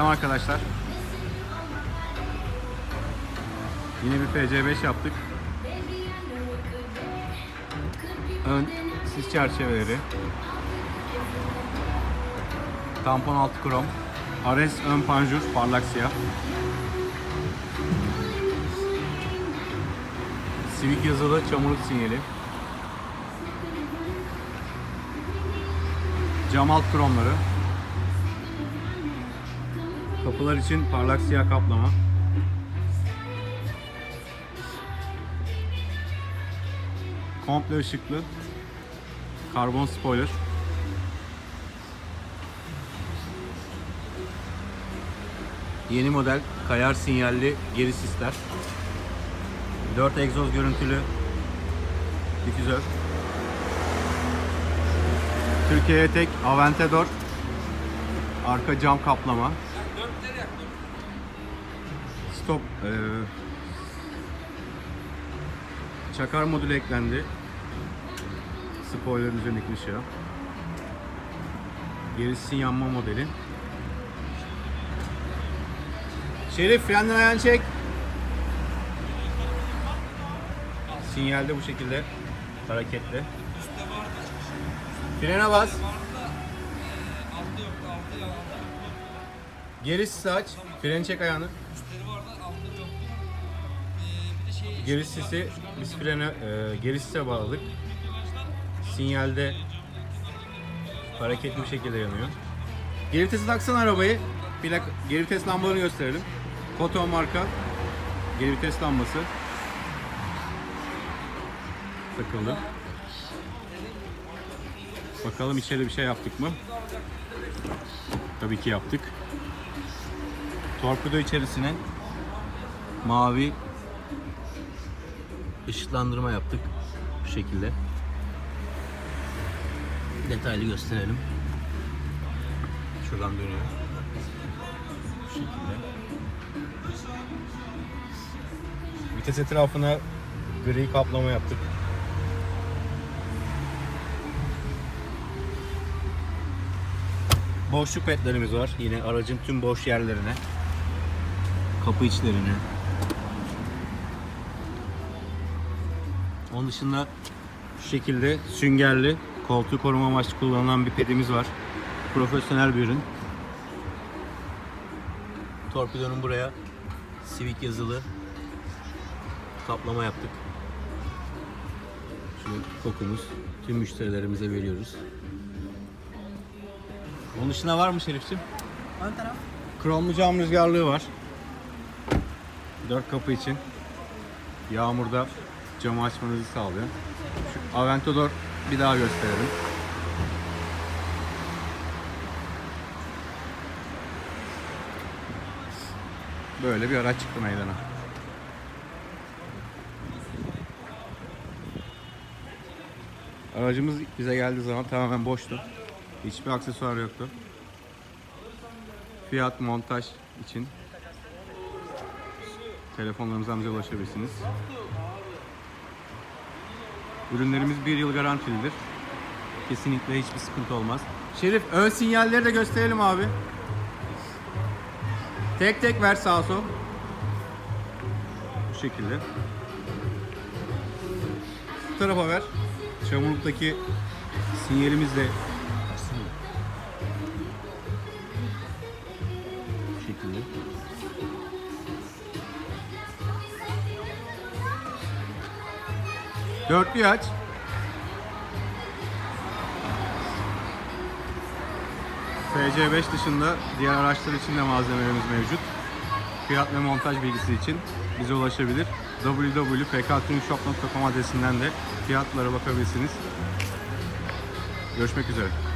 Selam arkadaşlar. Yine bir FC5 yaptık. Ön sis çerçeveleri. Tampon altı krom. Ares ön panjur parlak siyah. Civic yazılı çamurluk sinyali. Cam alt kromları. Kapılar için parlak siyah kaplama. Komple ışıklı. Karbon spoiler. Yeni model kayar sinyalli geri sisler. 4 egzoz görüntülü difüzör. Türkiye'ye tek Aventador arka cam kaplama. Stop eee, çakar modülü eklendi. Spoiler'ın üzerindeki ışığa. Gerisi yanma modeli. Şerif frenden ayağını çek. Sinyalde bu şekilde hareketli. Frene bas. Geri sisi aç. Freni çek ayağını. Geri sisi biz frene e, geri sise bağladık. Sinyalde hareketli bir şekilde yanıyor. Geri vitesi taksana arabayı. Plak, geri vites lambalarını gösterelim. Foton marka geri vites lambası takıldı. Bakalım içeri bir şey yaptık mı? Tabii ki yaptık. Torpido içerisine mavi ışıklandırma yaptık bu şekilde. Detaylı gösterelim. Şuradan dönüyor. Bu şekilde. Vites etrafına gri kaplama yaptık. Boşluk petlerimiz var. Yine aracın tüm boş yerlerine. Kapı içlerine. Onun dışında şu şekilde süngerli koltuğu koruma amaçlı kullanılan bir pedimiz var. Profesyonel bir ürün. Torpidonun buraya Civic yazılı kaplama yaptık. Şu kokumuz tüm müşterilerimize veriyoruz. Onun dışında var mı Şerif'ciğim? Ön taraf. Kromlu cam rüzgarlığı var. Dört kapı için. Yağmurda camı açmanızı sağlıyor. Şu Aventador bir daha gösterelim. Böyle bir araç çıktı meydana. Aracımız bize geldiği zaman tamamen boştu. Hiçbir aksesuar yoktu. Fiyat montaj için telefonlarımızdan bize ulaşabilirsiniz. Ürünlerimiz bir yıl garantilidir. Kesinlikle hiçbir sıkıntı olmaz. Şerif ön sinyalleri de gösterelim abi. Tek tek ver sağa sol. Bu şekilde. Bu tarafa ver. Çamurluktaki sinyalimiz de Dörtlüyü aç. FC5 dışında diğer araçlar için de malzemelerimiz mevcut. Fiyat ve montaj bilgisi için bize ulaşabilir. www.pktunishop.com adresinden de fiyatlara bakabilirsiniz. Görüşmek üzere.